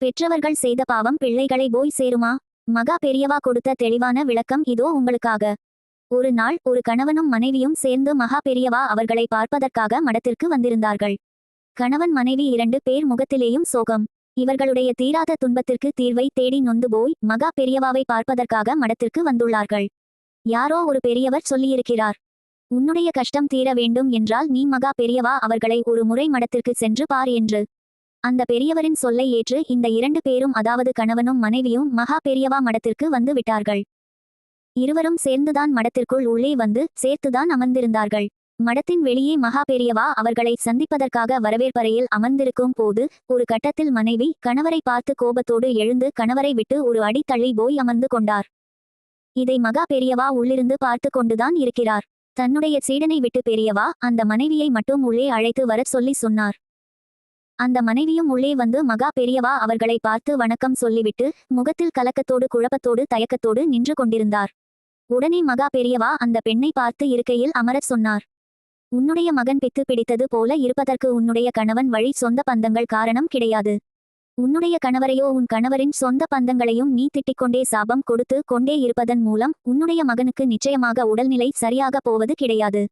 பெற்றவர்கள் செய்த பாவம் பிள்ளைகளை போய் சேருமா? மகா பெரியவா கொடுத்த தெளிவான விளக்கம் இதோ உங்களுக்காக. ஒரு நாள் ஒரு கணவனும் மனைவியும் சேர்ந்து மகா பெரியவா அவர்களை பார்ப்பதற்காக மடத்திற்கு வந்திருந்தார்கள். கணவன் மனைவி இரண்டு பேர் முகத்திலேயும் சோகம். இவர்களுடைய தீராத துன்பத்திற்கு தீர்வை தேடி நொந்து போய் மகா பெரியவாவை பார்ப்பதற்காக மடத்திற்கு வந்துள்ளார்கள். யாரோ ஒரு பெரியவர் சொல்லியிருக்கிறார். உன்னுடைய கஷ்டம் தீர வேண்டும் என்றால் நீ மகா பெரியவா அவர்களை ஒரு முறை மடத்திற்கு சென்று பார் என்று. அந்த பெரியவரின் சொல்லை ஏற்று இந்த இரண்டு பேரும் அதாவது கணவனும் மனைவியும் மகா பெரியவா மடத்திற்கு வந்து விட்டார்கள். இருவரும் சேர்ந்துதான் மடத்திற்குள் உள்ளே வந்து சேர்த்துதான் அமர்ந்திருந்தார்கள். மடத்தின் வெளியே மகா பெரியவா அவர்களை சந்திப்பதற்காக வரவேற்பறையில் அமர்ந்திருக்கும் போது ஒரு கட்டத்தில் மனைவி கணவரை பார்த்து கோபத்தோடு எழுந்து கணவரை விட்டு ஒரு அடி தள்ளி போய் அமர்ந்து கொண்டார். இதை மகா பெரியவா உள்ளிருந்து பார்த்து கொண்டுதான் இருக்கிறார். தன்னுடைய சீடனை விட்டு பெரியவா அந்த மனைவியை மட்டும் உள்ளே அழைத்து வரச் சொல்லி சொன்னார். அந்த மனைவியும் உள்ளே வந்து மகா பெரியவா அவர்களை பார்த்து வணக்கம் சொல்லிவிட்டு முகத்தில் கலக்கத்தோடு குழப்பத்தோடு தயக்கத்தோடு நின்று கொண்டிருந்தார். உடனே மகா பெரியவா அந்த பெண்ணை பார்த்து இருக்கையில் அமரச் சொன்னார். உன்னுடைய மகன் பித்து பிடித்தது போல இருப்பதற்கு உன்னுடைய கணவன் வழி சொந்த பந்தங்கள் காரணம் கிடையாது. உன்னுடைய கணவரையோ உன் கணவரின் சொந்த பந்தங்களையும் நீ திட்டிக்கொண்டே சாபம் கொடுத்து கொண்டே இருப்பதன் மூலம் உன்னுடைய மகனுக்கு நிச்சயமாக உடல்நிலை சரியாக போவது கிடையாது.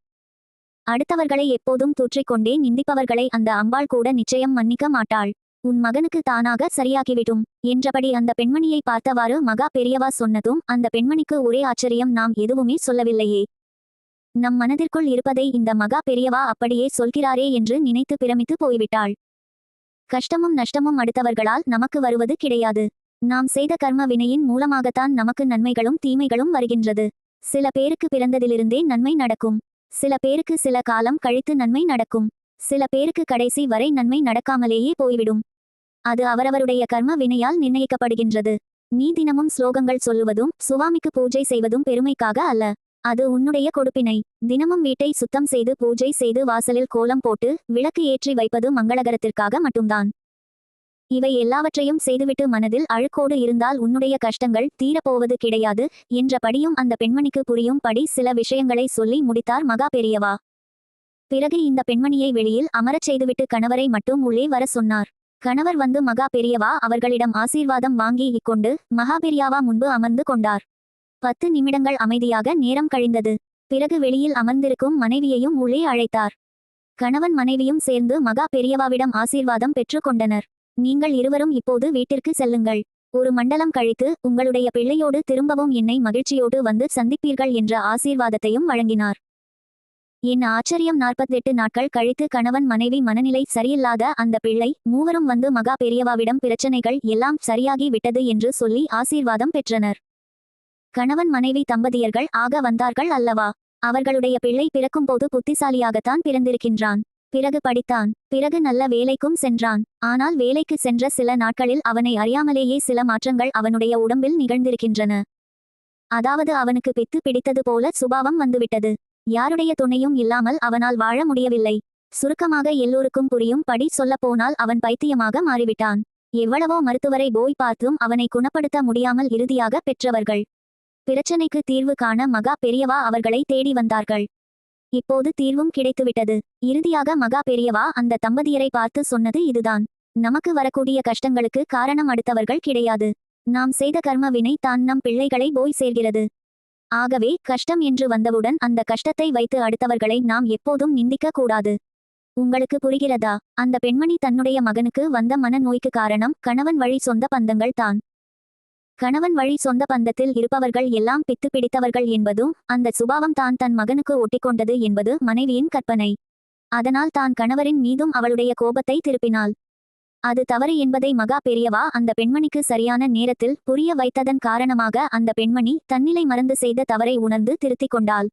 அடுத்தவர்களை எப்போதும் தூற்றிக்கொண்டே நிந்திப்பவர்களை அந்த அம்பாள் கூட நிச்சயம் மன்னிக்க மாட்டாள். உன் மகனுக்கு தானாக சரியாகிவிடும் என்றபடி அந்த பெண்மணியை பார்த்தவாறு மகா பெரியவா சொன்னதும் அந்த பெண்மணிக்கு ஒரே ஆச்சரியம் நாம் எதுவுமே சொல்லவில்லையே. நம் மனதிற்குள் இருப்பதை இந்த மகா பெரியவா அப்படியே சொல்கிறாரே என்று நினைத்து பிரமித்து போய்விட்டாள். கஷ்டமும் நஷ்டமும் அடுத்தவர்களால் நமக்கு வருவது கிடையாது. நாம் செய்த கர்ம வினையின் மூலமாகத்தான் நமக்கு நன்மைகளும் தீமைகளும் வருகின்றது. சில பேருக்கு பிறந்ததிலிருந்தே நன்மை நடக்கும். சில பேருக்கு சில காலம் கழித்து நன்மை நடக்கும். சில பேருக்கு கடைசி வரை நன்மை நடக்காமலேயே போய்விடும். அது அவரவருடைய கர்ம வினையால் நிர்ணயிக்கப்படுகின்றது. நீ தினமும் ஸ்லோகங்கள் சொல்லுவதும் சுவாமிக்கு பூஜை செய்வதும் பெருமைக்காக அல்ல. அது உன்னுடைய கொடுப்பினை. தினமும் வீட்டை சுத்தம் செய்து பூஜை செய்து வாசலில் கோலம் போட்டு விளக்கு ஏற்றி வைப்பது மங்களகரத்திற்காக மட்டும்தான். இவை எல்லாவற்றையும் செய்துவிட்டு மனதில் அழுக்கோடு இருந்தால் உன்னுடைய கஷ்டங்கள் தீரப்போவது கிடையாது என்றபடியும் அந்த பெண்மணிக்கு புரியும் படி சில விஷயங்களை சொல்லி முடித்தார் மகா பெரியவா. பிறகு இந்த பெண்மணியை வெளியில் அமரச் செய்துவிட்டு கணவரை மட்டும் உள்ளே வர சொன்னார். கணவர் வந்து மகா பெரியவா அவர்களிடம் ஆசீர்வாதம் வாங்கி இக்கொண்டு மகா பெரியாவா முன்பு அமர்ந்து கொண்டார். பத்து நிமிடங்கள் அமைதியாக நேரம் கழிந்தது. பிறகு வெளியில் அமர்ந்திருக்கும் மனைவியையும் உள்ளே அழைத்தார். கணவன் மனைவியும் சேர்ந்து மகா பெரியவாவிடம் ஆசீர்வாதம் பெற்றுக்கொண்டனர் கொண்டனர். நீங்கள் இருவரும் இப்போது வீட்டிற்கு செல்லுங்கள். ஒரு மண்டலம் கழித்து உங்களுடைய பிள்ளையோடு திரும்பவும் என்னை மகிழ்ச்சியோடு வந்து சந்திப்பீர்கள் என்ற ஆசீர்வாதத்தையும் வழங்கினார். என் ஆச்சரியம் நாற்பத்தெட்டு நாட்கள் கழித்து கணவன் மனைவி மனநிலை சரியில்லாத அந்த பிள்ளை மூவரும் வந்து மகா பெரியவாவிடம் பிரச்சனைகள் எல்லாம் சரியாகி விட்டது என்று சொல்லி ஆசீர்வாதம் பெற்றனர். கணவன் மனைவி தம்பதியர்கள் ஆக வந்தார்கள் அல்லவா? அவர்களுடைய பிள்ளை பிறக்கும்போது புத்திசாலியாகத்தான் பிறந்திருக்கின்றான். பிறகு படித்தான். பிறகு நல்ல வேலைக்கும் சென்றான். ஆனால் வேலைக்கு சென்ற சில நாட்களில் அவனை அறியாமலேயே சில மாற்றங்கள் அவனுடைய உடம்பில் நிகழ்ந்திருக்கின்றன. அதாவது அவனுக்கு பித்து பிடித்தது போல சுபாவம் வந்துவிட்டது. யாருடைய துணையும் இல்லாமல் அவனால் வாழ முடியவில்லை. சுருக்கமாக எல்லோருக்கும் புரியும் படி சொல்லப்போனால் அவன் பைத்தியமாக மாறிவிட்டான். எவ்வளவோ மருத்துவரை போய் பார்த்தும் அவனை குணப்படுத்த முடியாமல் இறுதியாக பெற்றவர்கள். பிரச்சனைக்கு தீர்வு காண மகா பெரியவா அவர்களை தேடி வந்தார்கள். இப்போது தீர்வும் கிடைத்துவிட்டது. இறுதியாக மகா பெரியவா அந்த தம்பதியரை பார்த்து சொன்னது இதுதான். நமக்கு வரக்கூடிய கஷ்டங்களுக்கு காரணம் அடுத்தவர்கள் கிடையாது. நாம் செய்த கர்ம வினை தான் நம் பிள்ளைகளை போய் சேர்கிறது. ஆகவே கஷ்டம் என்று வந்தவுடன் அந்த கஷ்டத்தை வைத்து அடுத்தவர்களை நாம் எப்போதும் நிந்திக்க கூடாது. உங்களுக்கு புரிகிறதா? அந்த பெண்மணி தன்னுடைய மகனுக்கு வந்த மன நோய்க்கு காரணம் கணவன் வழி சொந்த பந்தங்கள் தான். கணவன் வழி சொந்த பந்தத்தில் இருப்பவர்கள் எல்லாம் பித்து பிடித்தவர்கள் என்பதும் அந்த சுபாவம் தான் தன் மகனுக்கு ஒட்டிக்கொண்டது என்பது மனைவியின் கற்பனை. அதனால் தான் கணவரின் மீதும் அவளுடைய கோபத்தை திருப்பினாள். அது தவறு என்பதை மகா பெரியவா அந்த பெண்மணிக்கு சரியான நேரத்தில் புரிய வைத்ததன் காரணமாக அந்த பெண்மணி தன்னிலை மறந்து செய்த தவறை உணர்ந்து திருத்திக் கொண்டாள்.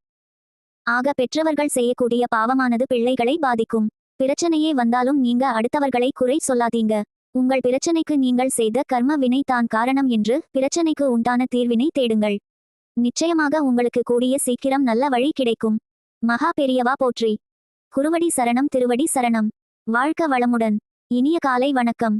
ஆக பெற்றவர்கள் செய்யக்கூடிய பாவமானது பிள்ளைகளை பாதிக்கும். பிரச்சனையே வந்தாலும் நீங்க அடுத்தவர்களை குறை சொல்லாதீங்க. உங்கள் பிரச்சனைக்கு நீங்கள் செய்த கர்ம வினை தான் காரணம் என்று பிரச்சனைக்கு உண்டான தீர்வினை தேடுங்கள். நிச்சயமாக உங்களுக்கு கூடிய சீக்கிரம் நல்ல வழி கிடைக்கும். மகா பெரியவா போற்றி. குருவடி சரணம் திருவடி சரணம். வாழ்க்க வளமுடன். இனிய காலை வணக்கம்.